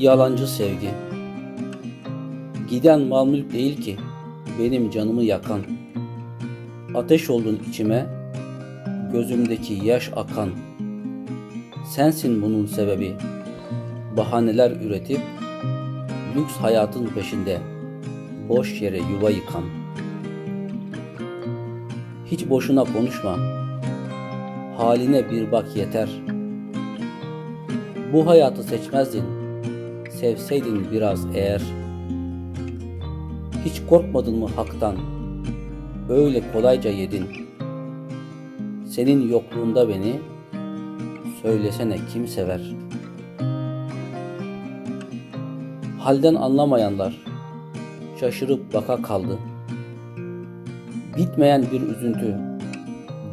Yalancı sevgi. Giden mal değil ki benim canımı yakan. Ateş oldun içime, gözümdeki yaş akan. Sensin bunun sebebi. Bahaneler üretip lüks hayatın peşinde boş yere yuva yıkan. Hiç boşuna konuşma. Haline bir bak yeter. Bu hayatı seçmezdin. Sevseydin biraz eğer. Hiç korkmadın mı haktan? Öyle kolayca yedin. Senin yokluğunda beni söylesene kim sever? Halden anlamayanlar şaşırıp baka kaldı. Bitmeyen bir üzüntü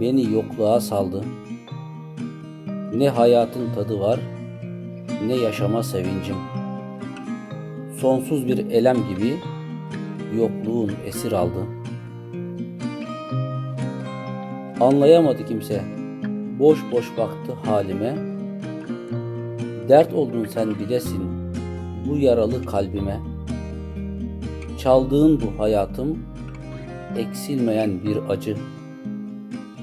beni yokluğa saldı. Ne hayatın tadı var, ne yaşama sevincim. Sonsuz bir elem gibi yokluğun esir aldı. Anlayamadı kimse. Boş boş baktı halime. Dert oldun sen bilesin bu yaralı kalbime. Çaldığın bu hayatım eksilmeyen bir acı.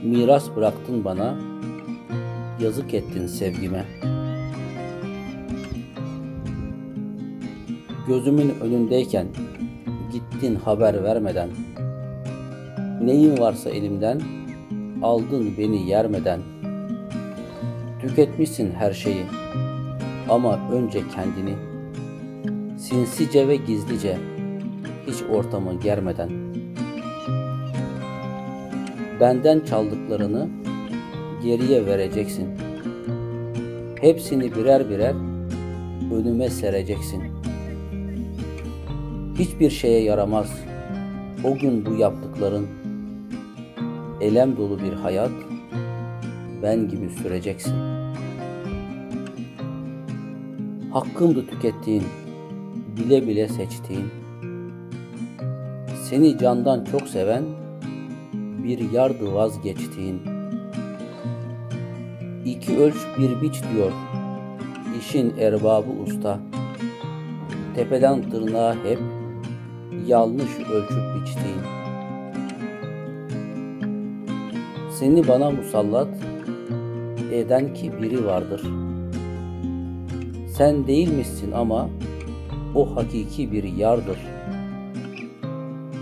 Miras bıraktın bana, yazık ettin sevgime. Gözümün önündeyken gittin haber vermeden. Neyin varsa elimden aldın beni yermeden. Tüketmişsin her şeyi ama önce kendini. Sinsice ve gizlice hiç ortamı germeden. Benden çaldıklarını geriye vereceksin. Hepsini birer birer önüme sereceksin. Hiçbir şeye yaramaz o gün bu yaptıkların. Elem dolu bir hayat ben gibi süreceksin. Hakkımdı tükettiğin, bile bile seçtiğin. Seni candan çok seven bir yardı vazgeçtiğin. İki ölç bir biç diyor işin erbabı usta. Tepeden tırnağa hep yanlış ölçüp biçtiğin. Seni bana musallat eden ki biri vardır. Sen değilmişsin ama o hakiki bir yardır.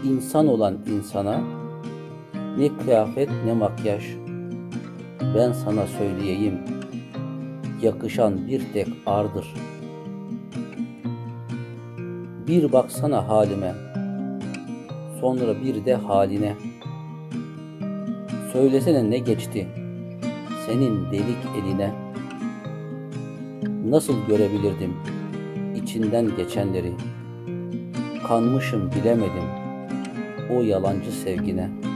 İnsan olan insana ne kıyafet ne makyaj. Ben sana söyleyeyim, yakışan bir tek ardır. Bir baksana halime, sonra bir de haline. Söylesene ne geçti senin delik eline. Nasıl görebilirdim içinden geçenleri? Kanmışım bilemedim o yalancı sevgine.''